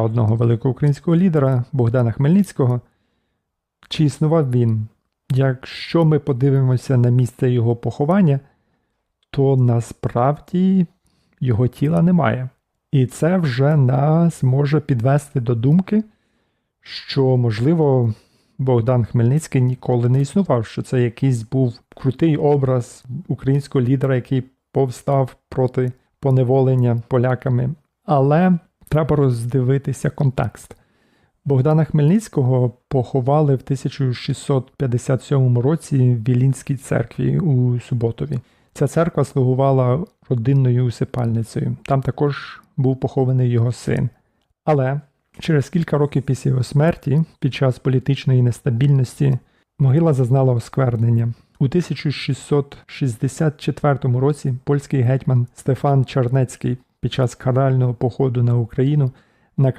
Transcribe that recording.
одного великого українського лідера Богдана Хмельницького. Чи існував він? Якщо ми подивимося на місце його поховання, то насправді його тіла немає. І це вже нас може підвести до думки, що, можливо, Богдан Хмельницький ніколи не існував, що це якийсь був крутий образ українського лідера, який повстав проти поневолення поляками. Але треба роздивитися контекст. Богдана Хмельницького поховали в 1657 році в Вілінській церкві у Суботові. Ця церква слугувала родинною усипальницею. Там також був похований його син. Але через кілька років після його смерті, під час політичної нестабільності, могила зазнала осквернення. У 1664 році польський гетьман Стефан Чарнецький під час карального походу на Україну наказав